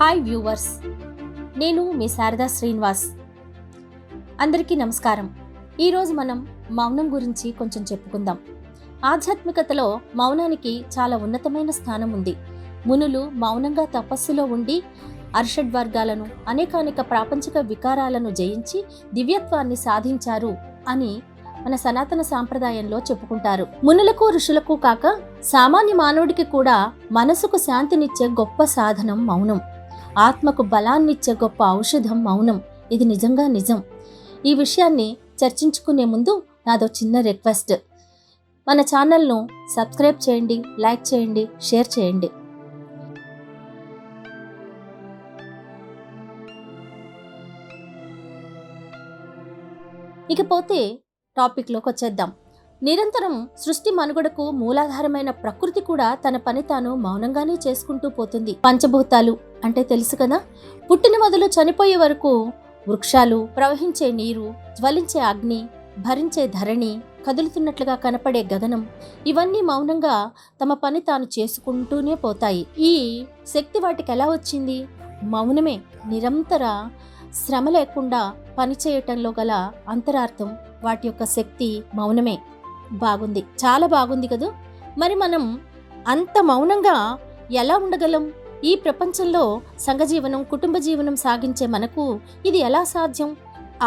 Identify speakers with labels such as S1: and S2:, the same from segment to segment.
S1: Hi viewers నేను మీ శారదా శ్రీనివాస్. అందరికీ నమస్కారం. ఈరోజు మనం మౌనం గురించి కొంచెం చెప్పుకుందాం. ఆధ్యాత్మికతలో మౌనానికి చాలా ఉన్నతమైన స్థానం ఉంది. మునులు మౌనంగా తపస్సులో ఉండి అర్షడ్ వర్గాలను అనేకానేక ప్రాపంచిక వికారాలను జయించి దివ్యత్వాన్ని సాధించారు అని మన సనాతన సాంప్రదాయంలో చెప్పుకుంటారు. మునులకు ఋషులకు కాక సామాన్య మానవుడికి కూడా మనసుకు శాంతినిచ్చే గొప్ప సాధనం మౌనం. ఆత్మకు బలాన్నిచ్చే గొప్ప ఔషధం మౌనం. ఇది నిజంగా నిజం. ఈ విషయాన్ని చర్చించుకునే ముందు నాదో చిన్న రిక్వెస్ట్. మన ఛానల్ను సబ్స్క్రైబ్ చేయండి లైక్ చేయండి షేర్ చేయండి. ఇకపోతే టాపిక్లోకి వచ్చేద్దాం నిరంతరం సృష్టి మనుగడకు మూలాధారమైన ప్రకృతి కూడా తన పని తాను మౌనంగానే చేసుకుంటూ పోతుంది. పంచభూతాలు అంటే తెలుసు కదా? పుట్టిన మొదలు చనిపోయే వరకు వృక్షాలు ప్రవహించే నీరు జ్వలించే అగ్ని భరించే ధరణి కదులుతున్నట్లుగా కనపడే గగనం ఇవన్నీ మౌనంగా తమ పని తాను చేసుకుంటూనే పోతాయి. ఈ శక్తి వాటికి ఎలా వచ్చింది? మౌనమే నిరంతర శ్రమ లేకుండా పనిచేయటంలో గల అంతరార్థం వాటి యొక్క శక్తి మౌనమే. బాగుంది. చాలా బాగుంది కదూ? మరి మనం అంత మౌనంగా ఎలా ఉండగలం? ఈ ప్రపంచంలో సంఘజీవనం కుటుంబ జీవనం సాగించే మనకు ఇది ఎలా సాధ్యం?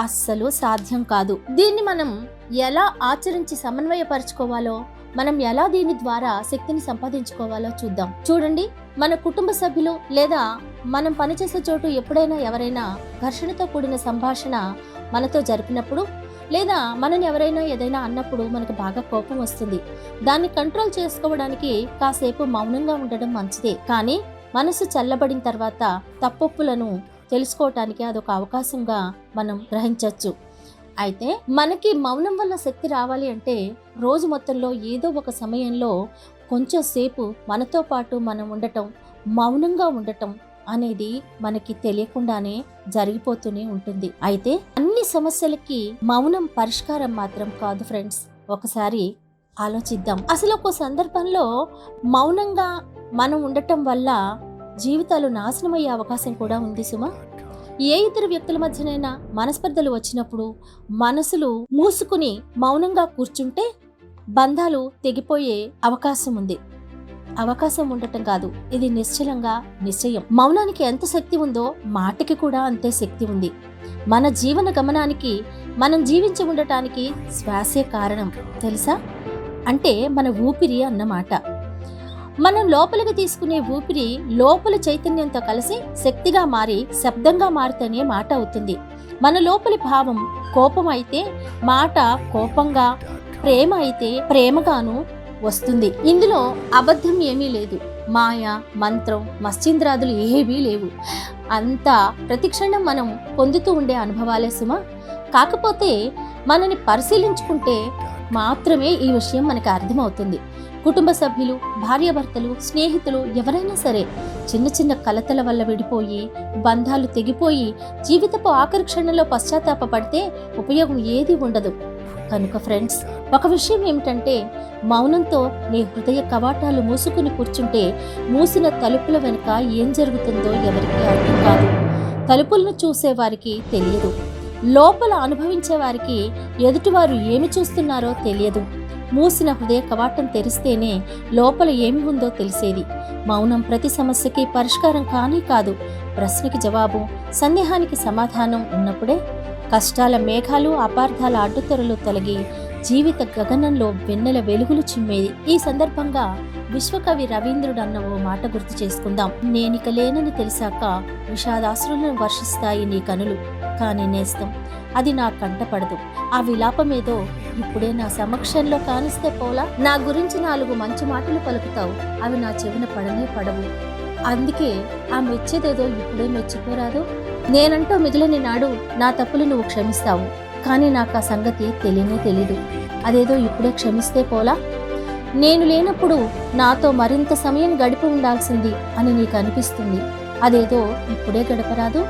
S1: అస్సలు సాధ్యం కాదు. దీన్ని మనం ఎలా ఆచరించి సమన్వయపరచుకోవాలో మనం ఎలా దీని ద్వారా శక్తిని సంపాదించుకోవాలో చూద్దాం. చూడండి మన కుటుంబ సభ్యులు లేదా మనం పనిచేసే చోటు ఎప్పుడైనా ఎవరైనా ఘర్షణతో కూడిన సంభాషణ మనతో జరిపినప్పుడు లేదా మనని ఎవరైనా ఏదైనా అన్నప్పుడు మనకు బాగా కోపం వస్తుంది. దాన్ని కంట్రోల్ చేసుకోవడానికి కాసేపు మౌనంగా ఉండడం మంచిదే. కానీ మనసు చల్లబడిన తర్వాత తప్పొప్పులను తెలుసుకోవటానికి అదొక అవకాశంగా మనం గ్రహించవచ్చు అయితే మనకి మౌనం వల్ల శక్తి రావాలి అంటే రోజు మొత్తంలో ఏదో ఒక సమయంలో కొంచెం సేపు మనతో పాటు మనం ఉండటం మౌనంగా ఉండటం అనేది మనకి తెలియకుండానే జరిగిపోతూనే ఉంటుంది. అయితే అన్ని సమస్యలకి మౌనం పరిష్కారం మాత్రం కాదు ఫ్రెండ్స్. ఒకసారి ఆలోచిద్దాం. అసలు ఒక సందర్భంలో మౌనంగా మనం ఉండటం వల్ల జీవితాలు నాశనమయ్యే అవకాశం కూడా ఉంది సుమా. ఏ ఇద్దరు వ్యక్తుల మధ్యనైనా మనస్పర్ధలు వచ్చినప్పుడు మనసులు మూసుకుని మౌనంగా కూర్చుంటే బంధాలు తెగిపోయే అవకాశం ఉంది. అవకాశం ఉండటం కాదు. ఇది నిశ్చలంగా నిశ్చయం. మౌనానికి ఎంత శక్తి ఉందో మాటకి కూడా అంతే శక్తి ఉంది. మన జీవన గమనానికి మనం జీవించి ఉండటానికి శ్వాసే కారణం. తెలుసా? అంటే మన ఊపిరి అన్నమాట. మనం లోపలికి తీసుకునే ఊపిరి లోపల చైతన్యంతో కలిసి శక్తిగా మారి శబ్దంగా మారితేనే మాట అవుతుంది. మన లోపలి భావం కోపం అయితే మాట కోపంగా ప్రేమ అయితే ప్రేమగాను వస్తుంది. ఇందులో అబద్ధం ఏమీ లేదు. మాయ మంత్రం మశ్చింద్రాదులు ఏవీ లేవు. అంతా ప్రతిక్షణం మనం పొందుతూ ఉండే అనుభవాలే సుమ. కాకపోతే మనని పరిశీలించుకుంటే మాత్రమే ఈ విషయం మనకు అర్థమవుతుంది. కుటుంబ సభ్యులు భార్యాభర్తలు స్నేహితులు ఎవరైనా సరే చిన్న చిన్న కలతల వల్ల విడిపోయి బంధాలు తెగిపోయి జీవితపు ఆఖరి క్షణంలో పశ్చాత్తాపపడితే ఉపయోగం ఏది ఉండదు. కనుక ఫ్రెండ్స్ ఒక విషయం ఏమిటంటే మౌనంతో నీ హృదయ కవాటాలు మూసుకుని కూర్చుంటే మూసిన తలుపుల వెనుక ఏం జరుగుతుందో ఎవరికీ అర్థం కాదు. తలుపులను చూసేవారికి తెలియదు. లోపల అనుభవించే వారికి ఎదుటివారు ఏమి చూస్తున్నారో తెలియదు. మూసిన హృదయ కవాటం తెరిస్తేనే లోపల ఏమి ఉందో తెలిసేది. మౌనం ప్రతి సమస్యకి పరిష్కారం కానీ కాదు. ప్రశ్నకి జవాబు సందేహానికి సమాధానం ఉన్నప్పుడే కష్టాల మేఘాలు అపార్థాల అడ్డుతెరలు తొలగి జీవిత గగనంలో వెన్నెల వెలుగులు చిమ్మేది. ఈ సందర్భంగా విశ్వకవి రవీంద్రుడు అన్న ఓ మాట గుర్తు చేసుకుందాం. నేనిక లేనని తెలిసాక విషాదాశ్రులను వర్షిస్తాయి నీ కనులు. కానీ నేస్తం అది నా కంటపడదు ఆ విలాపమేదో ఇప్పుడే నా సమక్షంలో కానిస్తే పోలా? నా గురించి నాలుగు మంచి మాటలు పలుకుతావు. అవి నా చెవిన పడనే పడవు. అందుకే ఆ మెచ్చేదేదో ఇప్పుడే మెచ్చిపోరాదు నేనంటూ మిగిలిన నాడు నా తప్పులు నువ్వు క్షమిస్తావు. కానీ నాకు ఆ సంగతి తెలియనే తెలీదు. అదేదో ఇప్పుడే క్షమిస్తే పోలా? నేను లేనప్పుడు నాతో మరింత సమయం గడిపి ఉండాల్సింది అని నీకు అనిపిస్తుంది. అదేదో ఇప్పుడే గడపరాదు?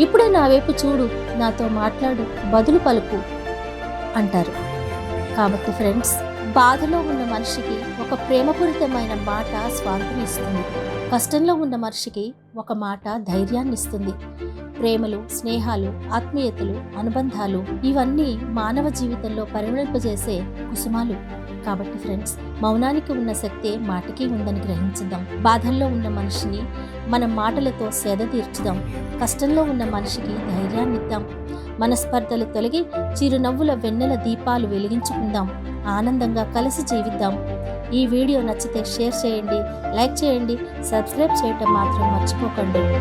S1: ఇప్పుడే నా వైపు చూడు నాతో మాట్లాడు బదులు పలుకు అంటారు. కాబట్టి ఫ్రెండ్స్ బాధలో ఉన్న మనిషికి ఒక ప్రేమపూరితమైన మాట స్వాంతనిస్తుంది కష్టంలో ఉన్న మనిషికి ఒక మాట ధైర్యాన్ని ఇస్తుంది ప్రేమలు స్నేహాలు ఆత్మీయతలు అనుబంధాలు ఇవన్నీ మానవ జీవితంలో పరిమళింపజేసే కుసుమాలు. కాబట్టి ఫ్రెండ్స్ మౌనానికి ఉన్న శక్తే మాటకి ఉందని గ్రహించుదాం. బాధల్లో ఉన్న మనిషిని మన మాటలతో సేద తీర్చుదాం. కష్టంలో ఉన్న మనిషికి ధైర్యాన్నిద్దాం మనస్పర్ధలు తొలగి చిరునవ్వుల వెన్నెల దీపాలు వెలిగించుకుందాం. ఆనందంగా కలిసి జీవిద్దాం. ఈ వీడియో నచ్చితే షేర్ చేయండి లైక్ చేయండి సబ్స్క్రైబ్ చేయటం మాత్రం మర్చిపోకండి.